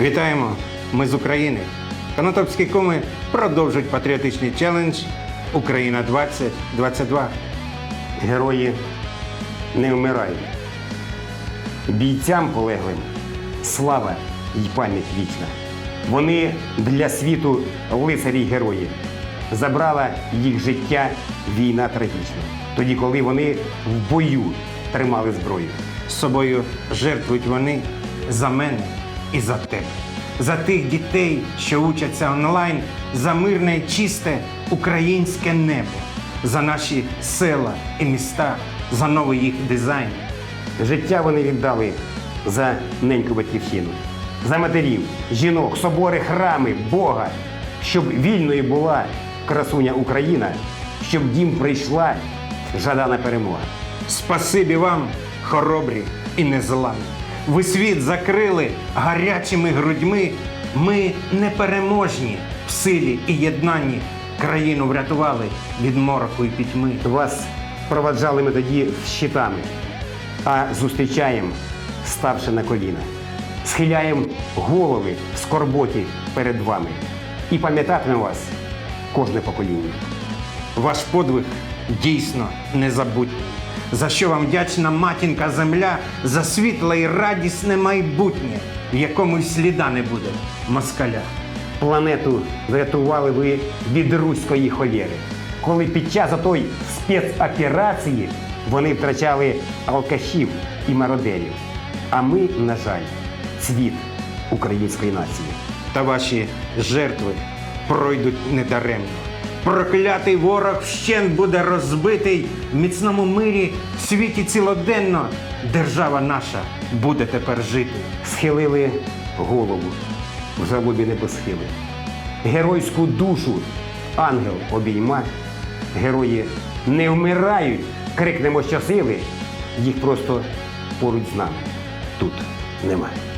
Вітаємо! Ми з України. Конотопські коми продовжують патріотичний челендж Україна 2022. Герої не вмирають. Бійцям полеглим слава й пам'ять вічна. Вони для світу лицарі герої. Забрала їх життя війна трагічна. Тоді, коли вони в бою тримали зброю. З собою жертвують вони за мене і за тебе. За тих дітей, що учаться онлайн, за мирне чисте українське небо, за наші села і міста, за новий їх дизайн. Життя вони віддали за неньку батьківщину, за матерів, жінок, собори, храми, Бога, щоб вільною була красуня Україна, в дім прийшла жадана перемога. Спасибі вам, хоробрі і незламні. Ви світ закрили гарячими грудьми. Ми непереможні в силі і єднанні. Країну врятували від мороку і пітьми. Вас проваджали ми тоді щитами, а зустрічаємо, ставши на коліна. Схиляємо голови в скорботі перед вами і пам'ятатиме вас кожне покоління. Ваш подвиг дійсно незабутній. За що вам вдячна матінка земля за світле і радісне майбутнє, в якому й сліда не буде москаля. Планету врятували ви від руської холєри, коли під час отої спецоперації вони втрачали алкашів і мародерів. А ми, на жаль, цвіт української нації. та ваші жертви пройдуть недаремно. Проклятий ворог вщент буде розбитий в міцному мирі в світі цілоденно. Держава наша буде тепер жити. Схилили голову в жалобі небосхили. Геройську душу ангел обійма. Герої не вмирають, крикнемо щосили, їх просто поруч з нами тут немає.